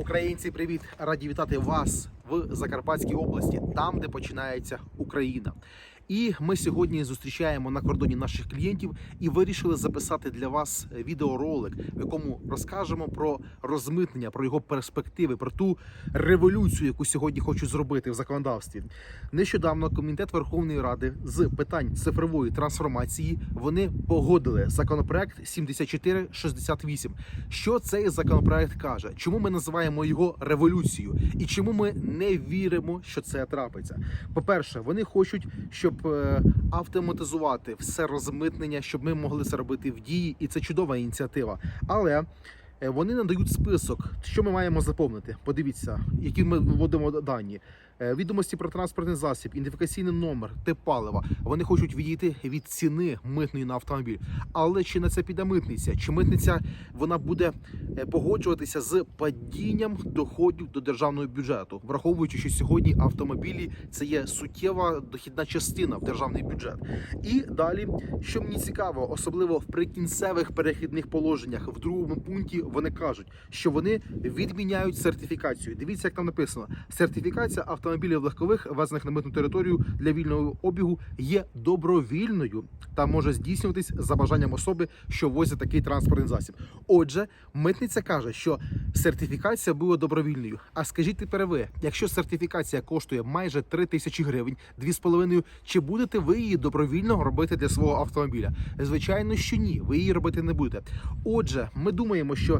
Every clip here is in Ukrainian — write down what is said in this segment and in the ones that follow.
Українці, привіт! Раді вітати вас в Закарпатській області, там, де починається Україна. І ми сьогодні зустрічаємо на кордоні наших клієнтів і вирішили записати для вас відеоролик, в якому розкажемо про розмитнення, про його перспективи, про ту революцію, яку сьогодні хочуть зробити в законодавстві. Нещодавно комітет Верховної Ради з питань цифрової трансформації вони погодили законопроект 7468. Що цей законопроект каже? Чому ми називаємо його революцією? І чому ми не віримо, що це трапиться? По-перше, вони хочуть, щоб е, автоматизувати все розмитнення, щоб ми могли це робити в дії, і це чудова ініціатива. Але е, вони надають список, що ми маємо заповнити. Подивіться, які ми вводимо дані. Е, Відомості про транспортний засіб, ідентифікаційний номер, тип палива. Вони хочуть відійти від ціни митної на автомобіль. Але чи на це піде митниця? Чи митниця вона буде е, погоджуватися з падінням доходів до державного бюджету, враховуючи, що сьогодні автомобілі це є суттєва дохідна частина в державний бюджет. І далі, що мені цікаво, особливо в прикінцевих перехідних положеннях, в другому пункті вони кажуть, що вони відміняють сертифікацію. Дивіться, як там написано: сертифікація автомобілів легкових, ввезених на митну територію для вільного обігу, є добровільною та може здійснюватись за бажанням особи, що возить такий транспортний засіб. Отже, митниця каже, що сертифікація була добровільною. А скажіть тепер ви, якщо сертифікація коштує майже 3 тисячі гривень, 2,5, чи будете ви її добровільно робити для свого автомобіля? Звичайно, що ні, ви її робити не будете. Отже, ми думаємо, що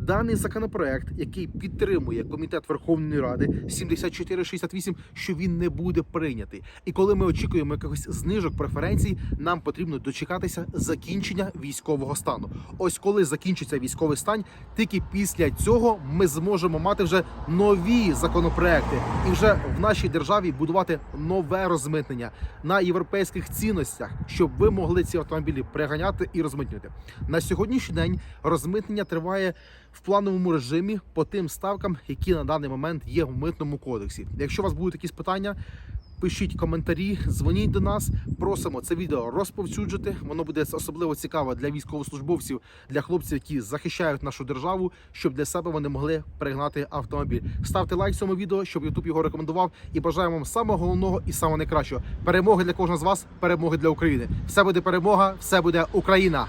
даний законопроект, який підтримує комітет Верховної Ради 7468, що він не буде прийнятий. І коли ми очікуємо якихось знижок преференцій, нам потрібно дочекатися закінчення військового стану. Ось коли закінчиться військовий стан, тільки після цього ми зможемо мати вже нові законопроекти і вже в нашій державі будувати нове розмитнення на європейських цінностях, щоб ви могли ці автомобілі приганяти і розмитнювати. На сьогоднішній день розмитнення триває в плановому режимі по тим ставкам, які на даний момент є в митному кодексі. Якщо у вас будуть якісь питання. Пишіть коментарі, дзвоніть до нас. Просимо це відео розповсюджити. Воно буде особливо цікаво для військовослужбовців, для хлопців, які захищають нашу державу, щоб для себе вони могли пригнати автомобіль. Ставте лайк цьому відео, щоб Ютуб його рекомендував. І бажаємо вам самого головного і самого найкращого. Перемоги для кожного з вас, перемоги для України. Все буде перемога, все буде Україна.